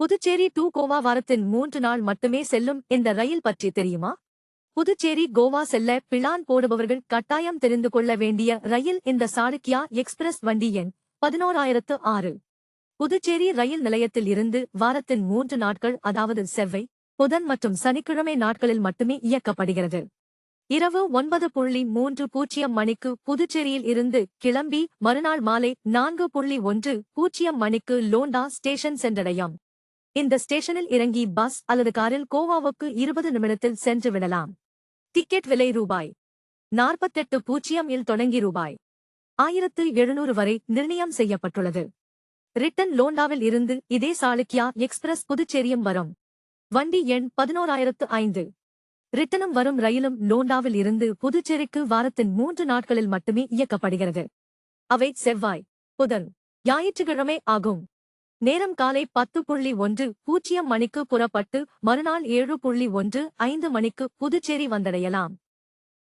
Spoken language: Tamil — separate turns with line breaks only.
புதுச்சேரி டு கோவா வாரத்தின் மூன்று நாள் மட்டுமே செல்லும் இந்த ரயில் பற்றி தெரியுமா? புதுச்சேரி கோவா செல்ல பிளான் போடுபவர்கள் கட்டாயம் தெரிந்து கொள்ள வேண்டிய ரயில் இந்த சாளுக்கியா எக்ஸ்பிரஸ் வண்டி எண் பதினோராயிரத்து ஆறு. புதுச்சேரி ரயில் நிலையத்தில் இருந்து வாரத்தின் மூன்று நாட்கள் அதாவது செவ்வை புதன் மற்றும் சனிக்கிழமை நாட்களில் மட்டுமே இயக்கப்படுகிறது. இரவு ஒன்பது புள்ளி மூன்று பூஜ்ஜியம் மணிக்கு புதுச்சேரியில் இருந்து கிளம்பி மறுநாள் மாலை நான்கு புள்ளி ஒன்று பூஜ்ஜியம் மணிக்கு லோண்டா ஸ்டேஷன் சென்றடையும். இந்த ஸ்டேஷனில் இறங்கி பஸ் அல்லது காரில் கோவாவுக்கு இருபது நிமிடத்தில் சென்று விடலாம். டிக்கெட் விலை ரூபாய் நாற்பத்தெட்டு பூஜ்ஜியம் இல் தொடங்கி ரூபாய். ஆயிரத்து எழுநூறு வரை நிர்ணயம் செய்யப்பட்டுள்ளது. ரிட்டன் லோண்டாவில் இருந்து இதே சாளுக்கியா எக்ஸ்பிரஸ் புதுச்சேரியும் வரும். வண்டி எண் பதினோராயிரத்து ஐந்து. ரிட்டனும் வரும் ரயிலும் லோண்டாவில் இருந்து புதுச்சேரிக்கு வாரத்தின் மூன்று நாட்களில் மட்டுமே இயக்கப்படுகிறது. அவை செவ்வாய் புதன் ஞாயிற்றுக்கிழமை ஆகும். நேரம் காலை பத்து புள்ளி ஒன்று பூஜ்ஜியம் மணிக்கு புறப்பட்டு மறுநாள் ஏழு புள்ளி ஒன்று ஐந்து மணிக்கு புதுச்சேரி வந்தடையலாம்.